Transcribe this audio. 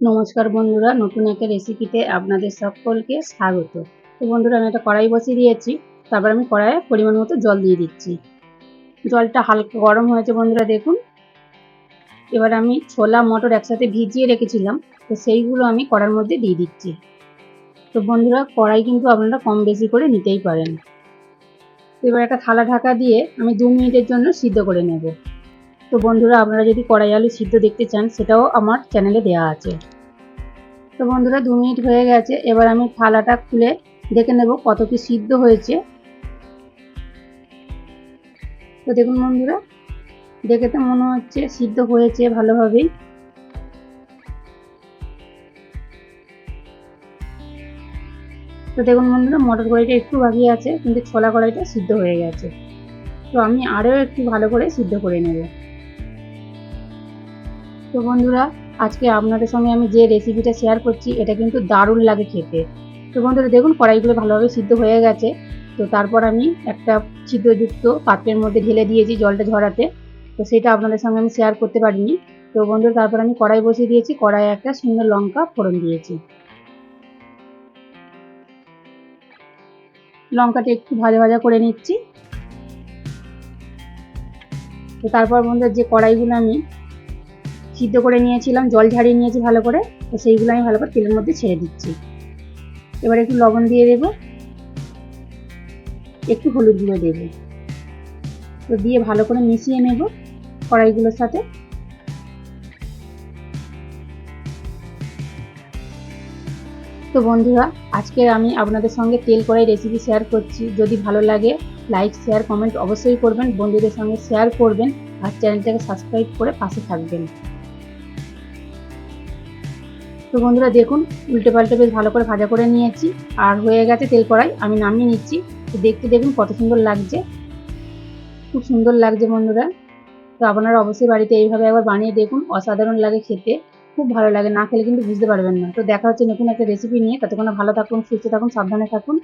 নমস্কার বন্ধুরা, নতুন একটা রেসিপিতে আপনাদের সকলকে স্বাগত। তো বন্ধুরা, আমি একটা কড়াই বসিয়ে দিয়েছি, তারপর আমি কড়াইয়ে পরিমাণ মতো জল দিয়ে দিচ্ছি। জলটা হালকা গরম হয়েছে বন্ধুরা, দেখুন। এবার আমি ছোলা, মটর একসাথে ভিজিয়ে রেখেছিলাম, তো সেইগুলো আমি কড়ার মধ্যে দিয়ে দিচ্ছি। তো বন্ধুরা, কড়াই কিন্তু আপনারা কম বেশি করে নিতেই পারেন। এবার একটা থালা ঢাকা দিয়ে আমি দু মিনিটের জন্য সিদ্ধ করে নেব। তো বন্ধুরা, আপনারা যদি কড়াই আলু সিদ্ধ দেখতে চান, সেটাও আমার চ্যানেলে দেওয়া আছে। তো বন্ধুরা, দু মিনিট হয়ে গেছে, এবার আমি থালাটা খুলে দেখে নেব কত কি সিদ্ধ হয়েছে। তো দেখুন বন্ধুরা, দেখে তো মনে হচ্ছে সিদ্ধ হয়েছে ভালোভাবেই। তো দেখুন বন্ধুরা, মটর কড়াইটা একটু বাকি আছে, কিন্তু ছোলা কড়াইটা সিদ্ধ হয়ে গেছে। তো আমি আরও একটু ভালো করে সিদ্ধ করে নেব। তো বন্ধুরা, আজকে আপনাদের সঙ্গে আমি যে রেসিপিটা শেয়ার করছি, এটা কিন্তু দারুণ লাগে খেতে। তো বন্ধুরা, দেখুন, কড়াইগুলো ভালোভাবে সিদ্ধ হয়ে গেছে। তো তারপর আমি একটা ছিদ্রযুক্ত পাত্রের মধ্যে ঢেলে দিয়েছি জলটা ঝরাতে। তো সেটা আপনাদের সঙ্গে আমি শেয়ার করতে পারিনি। তো বন্ধুরা, তারপর আমি কড়াই বসিয়ে দিয়েছি। কড়াইয়ে একটা সুন্দর লঙ্কা ফোড়ন দিয়েছি। লঙ্কাটা একটু ভাজা ভাজা করে নিচ্ছি। তো তারপর বন্ধুরা, যে কড়াইগুলো আমি সিদ্ধ করে নিয়েছিলাম, জল ঝাড়িয়ে নিয়েছি ভালো করে, তো সেইগুলো আমি ভালো করে তেলের মধ্যে ছেড়ে দিচ্ছি। এবার একটু লবণ দিয়ে দেব, একটু হলুদ গুঁড়ো দেব। তো দিয়ে ভালো করে মিশিয়ে নেব কড়াইগুলোর সাথে। তো বন্ধুরা, আজকে আমি আপনাদের সঙ্গে তেল কড়াই রেসিপি শেয়ার করছি। যদি ভালো লাগে লাইক শেয়ার কমেন্ট অবশ্যই করবেন। বন্ধুদের সঙ্গে শেয়ার করবেন আর চ্যানেলটাকে সাবস্ক্রাইব করে পাশে থাকবেন। তো বন্ধুরা দেখুন উল্টে পাল্টে বেশ ভালো করে ভাজা করে নিয়েছি। আর হয়ে গেছে তেল কড়াই, আমি নামিয়ে নিচ্ছি। তো দেখতে দেখুন কত সুন্দর লাগছে। খুব সুন্দর লাগছে বন্ধুরা। তো আপনারা অবশ্যই বাড়িতে এইভাবে একবার বানিয়ে দেখুন, অসাধারণ লাগে খেতে। খুব ভালো লাগে, না খেলে কিন্তু বুঝতে পারবেন না। তো দেখা হচ্ছে নতুন একটা রেসিপি নিয়ে। ততক্ষণ ভালো থাকুন, সুস্থ থাকুন, সাবধানে থাকুন।